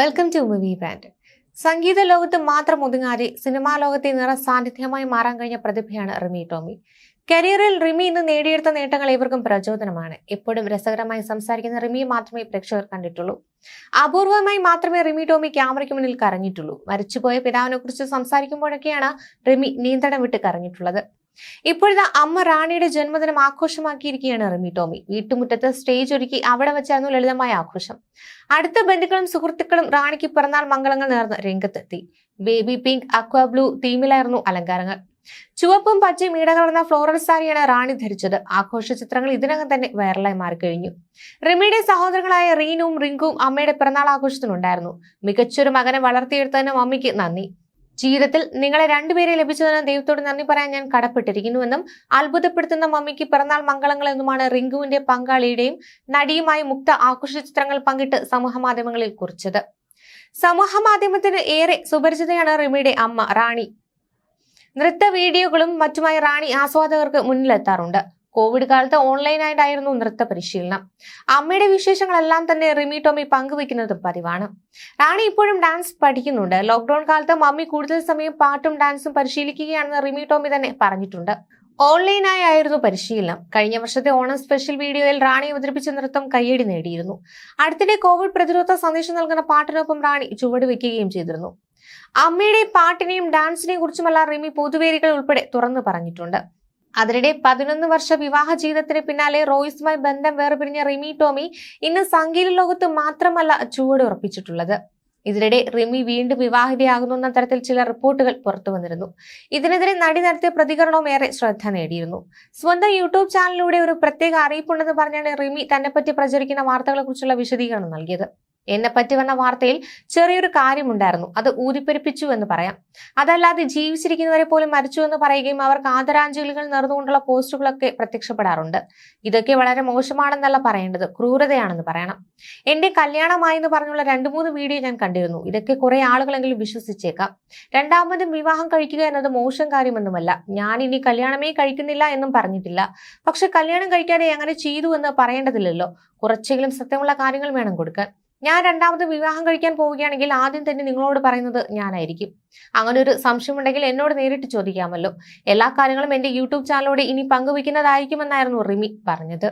Welcome to movie band സംഗീത ലോകത്ത് മാത്രം ഒതുങ്ങാതെ സിനിമാ ലോകത്തെ നിറ സാന്നിധ്യമായി മാറാൻ കഴിഞ്ഞ പ്രതിഭയാണ് റിമി ടോമി. കരിയറിൽ റിമി ഇന്ന് നേടിയെടുത്ത നേട്ടങ്ങൾ ഇവർക്കും പ്രചോദനമാണ്. എപ്പോഴും രസകരമായി സംസാരിക്കുന്ന റിമി മാത്രമേ പ്രേക്ഷകർ കണ്ടിട്ടുള്ളൂ. അപൂർവമായി മാത്രമേ റിമി ടോമി ക്യാമറയ്ക്ക് മുന്നിൽ കരഞ്ഞിട്ടുള്ളൂ. മരിച്ചുപോയ പിതാവിനെ കുറിച്ച് സംസാരിക്കുമ്പോഴൊക്കെയാണ് റിമി നിയന്ത്രണം വിട്ട് കരഞ്ഞിട്ടുള്ളത്. ഇപ്പോഴത്തെ അമ്മ റാണിയുടെ ജന്മദിനം ആഘോഷമാക്കിയിരിക്കുകയാണ് റിമി ടോമി. വീട്ടുമുറ്റത്ത് സ്റ്റേജ് ഒരുക്കി അവിടെ വെച്ചായിരുന്നു ലളിതമായ ആഘോഷം. അടുത്ത ബന്ധുക്കളും സുഹൃത്തുക്കളും റാണിക്ക് പിറന്നാൾ മംഗളങ്ങൾ നേർന്ന് രംഗത്തെത്തി. ബേബി പിങ്ക് അക്വ ബ്ലൂ തീമിലായിരുന്നു അലങ്കാരങ്ങൾ. ചുവപ്പും പച്ചയും ഇടകലർന്ന ഫ്ലോറൽ സാരിയാണ് റാണി ധരിച്ചത്. ആഘോഷ ചിത്രങ്ങൾ ഇതിനകം തന്നെ വൈറലായി മാറിക്കഴിഞ്ഞു. റിമിയുടെ സഹോദരങ്ങളായ റീനും റിങ്കും അമ്മയുടെ പിറന്നാൾ ആഘോഷത്തിനുണ്ടായിരുന്നു. മികച്ചൊരു മകനെ വളർത്തിയെടുത്തതിന് മമ്മിക്ക് നന്ദി. ജീവിതത്തിൽ നിങ്ങളെ രണ്ടുപേരെ ലഭിച്ചതിന് ദൈവത്തോട് നന്ദി പറയാൻ ഞാൻ കടപ്പെട്ടിരിക്കുന്നുവെന്നും അത്ഭുതപ്പെടുത്തുന്ന മമ്മിക്ക് പിറന്നാൾ മംഗളങ്ങൾ എന്നുമാണ് റിങ്കുവിന്റെ പങ്കാളിയുടെയും നടിയുമായി മുക്ത ആഘോഷ ചിത്രങ്ങൾ പങ്കിട്ട് സമൂഹമാധ്യമങ്ങളിൽ കുറിച്ചത്. സമൂഹമാധ്യമത്തിന് ഏറെ സുപരിചിതയാണ് റിമിയുടെ അമ്മ റാണി. നൃത്ത വീഡിയോകളും മറ്റുമായി റാണി ആസ്വാദകർക്ക് മുന്നിലെത്താറുണ്ട്. കോവിഡ് കാലത്ത് ഓൺലൈനായിട്ടായിരുന്നു നൃത്ത പരിശീലനം. അമ്മയുടെ വിശേഷങ്ങളെല്ലാം തന്നെ റിമി ടോമി പങ്കുവെക്കുന്നത് പതിവാണ്. റാണി ഇപ്പോഴും ഡാൻസ് പഠിക്കുന്നുണ്ട്. ലോക്ക്ഡൌൺ കാലത്ത് മമ്മി കൂടുതൽ സമയം പാട്ടും ഡാൻസും പരിശീലിക്കുകയാണെന്ന് റിമി ടോമി തന്നെ പറഞ്ഞിട്ടുണ്ട്. ഓൺലൈനായി ആയിരുന്നു പരിശീലനം. കഴിഞ്ഞ വർഷത്തെ ഓണം സ്പെഷ്യൽ വീഡിയോയിൽ റാണി അവതരിപ്പിച്ച നൃത്തം കയ്യടി നേടിയിരുന്നു. അടുത്തിടെ കോവിഡ് പ്രതിരോധ സന്ദേശം നൽകുന്ന പാട്ടിനൊപ്പം റാണി ചുവട് വെക്കുകയും ചെയ്തിരുന്നു. അമ്മയുടെ പാട്ടിനെയും ഡാൻസിനെയും കുറിച്ചുമല്ല റിമി പൊതുവേദികൾ ഉൾപ്പെടെ തുറന്നു പറഞ്ഞിട്ടുണ്ട്. അതിനിടെ പതിനൊന്ന് വർഷ വിവാഹ ജീവിതത്തിന് പിന്നാലെ റോയ്സുമായി ബന്ധം വേർപിരിഞ്ഞ റിമി ടോമി ഇന്ന് സംഗീത ലോകത്ത് മാത്രമല്ല ചുവട് ഉറപ്പിച്ചിട്ടുള്ളത്. ഇതിനിടെ റിമി വീണ്ടും വിവാഹിതയാകുന്നു എന്ന തരത്തിൽ ചില റിപ്പോർട്ടുകൾ പുറത്തു വന്നിരുന്നു. ഇതിനെതിരെ നടി നടത്തിയ പ്രതികരണവും ഏറെ ശ്രദ്ധ നേടിയിരുന്നു. സ്വന്തം യൂട്യൂബ് ചാനലിലൂടെ ഒരു പ്രത്യേക അറിയിപ്പുണ്ടെന്ന് പറഞ്ഞാണ് റിമി തന്നെപ്പറ്റി പ്രചരിക്കുന്ന വാർത്തകളെക്കുറിച്ചുള്ള വിശദീകരണം നൽകിയത്. എന്നെപ്പറ്റി വന്ന വാർത്തയിൽ ചെറിയൊരു കാര്യമുണ്ടായിരുന്നു. അത് ഊതിപ്പെരുപ്പിച്ചു എന്ന് പറയാം. അതല്ലാതെ ജീവിച്ചിരിക്കുന്നവരെ പോലും മരിച്ചു എന്ന് പറയുകയും അവർക്ക് ആദരാഞ്ജലികൾ നേർന്നുകൊണ്ടുള്ള പോസ്റ്റുകളൊക്കെ പ്രത്യക്ഷപ്പെടാറുണ്ട്. ഇതൊക്കെ വളരെ മോശമാണെന്നല്ല പറയേണ്ടത്. ക്രൂരതയാണെന്ന് പറയണം. എന്റെ കല്യാണമായി എന്ന് പറഞ്ഞുള്ള രണ്ടു മൂന്ന് വീഡിയോ ഞാൻ കണ്ടിരുന്നു. ഇതൊക്കെ കുറെ ആളുകളെങ്കിലും വിശ്വസിച്ചേക്കാം. രണ്ടാമതും വിവാഹം കഴിക്കുക എന്നത് മോശം കാര്യമൊന്നുമല്ല. ഞാൻ ഇനി കല്യാണമേ കഴിക്കുന്നില്ല എന്നും പറഞ്ഞിട്ടില്ല. പക്ഷെ കല്യാണം കഴിക്കാതെ എങ്ങനെ ചെയ്തു എന്ന് പറയേണ്ടതില്ലല്ലോ. കുറച്ചെങ്കിലും സത്യമുള്ള കാര്യങ്ങൾ വേണം കൊടുക്കാൻ. ഞാൻ രണ്ടാമത് വിവാഹം കഴിക്കാൻ പോവുകയാണെങ്കിൽ ആദ്യം തന്നെ നിങ്ങളോട് പറയുന്നത് ഞാനായിരിക്കും. അങ്ങനെ ഒരു സംശയമുണ്ടെങ്കിൽ എന്നോട് നേരിട്ട് ചോദിക്കാമല്ലോ. എല്ലാ കാര്യങ്ങളും എന്റെ യൂട്യൂബ് ചാനലോടെ ഇനി പങ്കുവയ്ക്കുന്നതായിരിക്കുമെന്നായിരുന്നു റിമി പറഞ്ഞത്.